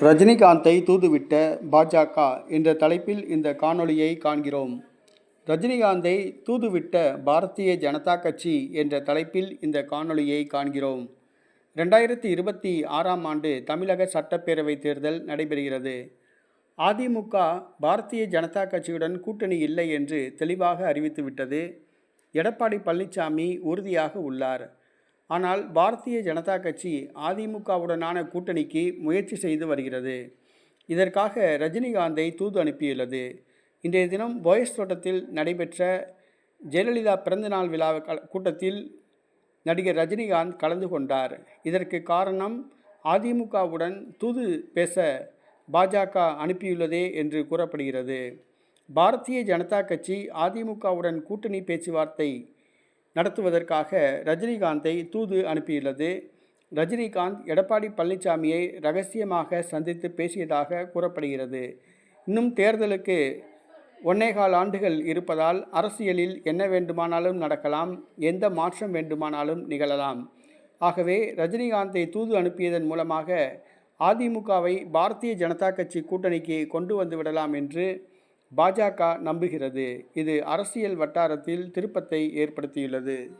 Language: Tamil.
ரஜினிகாந்தை தூதுவிட்ட பாஜக என்ற தலைப்பில் இந்த காணொளியை காண்கிறோம். ரஜினிகாந்தை தூதுவிட்ட பாரதிய ஜனதா கட்சி என்ற தலைப்பில் இந்த காணொளியை காண்கிறோம். ரெண்டாயிரத்தி இருபத்தி ஆறாம் ஆண்டு தமிழக சட்டப்பேரவை தேர்தல் நடைபெறுகிறது. அதிமுக பாரதிய ஜனதா கட்சியுடன் கூட்டணி இல்லை என்று தெளிவாக அறிவித்துவிட்டது. எடப்பாடி பழனிசாமி உறுதியாக உள்ளார். ஆனால் பாரதிய ஜனதா கட்சி அதிமுகவுடனான கூட்டணிக்கு முயற்சி செய்து வருகிறது. இதற்காக ரஜினிகாந்தை தூது அனுப்பியுள்ளது. இன்றைய தினம் போயஸ் தோட்டத்தில் நடைபெற்ற ஜெயலலிதா பிறந்தநாள் விழா க- கூட்டத்தில் நடிகர் ரஜினிகாந்த் கலந்து கொண்டார். இதற்கு காரணம் அதிமுகவுடன் தூது பேச பாஜக அனுப்பியுள்ளதே என்று கூறப்படுகிறது. பாரதிய ஜனதா கட்சி அதிமுகவுடன் கூட்டணி பேச்சுவார்த்தை நடத்துவதற்காக ரஜினிகாந்தை தூது அனுப்பியுள்ளது. ரஜினிகாந்த் எடப்பாடி பழனிசாமியை ரகசியமாக சந்தித்து பேசியதாக கூறப்படுகிறது. இன்னும் தேர்தலுக்கு ஒன்னேகால் ஆண்டுகள் இருப்பதால் அரசியலில் என்ன வேண்டுமானாலும் நடக்கலாம் எந்த மாற்றம் வேண்டுமானாலும் நிகழலாம். ஆகவே ரஜினிகாந்தை தூது அனுப்பியதன் மூலமாக அதிமுகவை பாரதிய ஜனதா கட்சி கூட்டணிக்கு கொண்டு வந்து விடலாம் என்று பாஜக நம்புகிறது. இது அரசியல் வட்டாரத்தில் திருப்பத்தை ஏற்படுத்தியுள்ளது.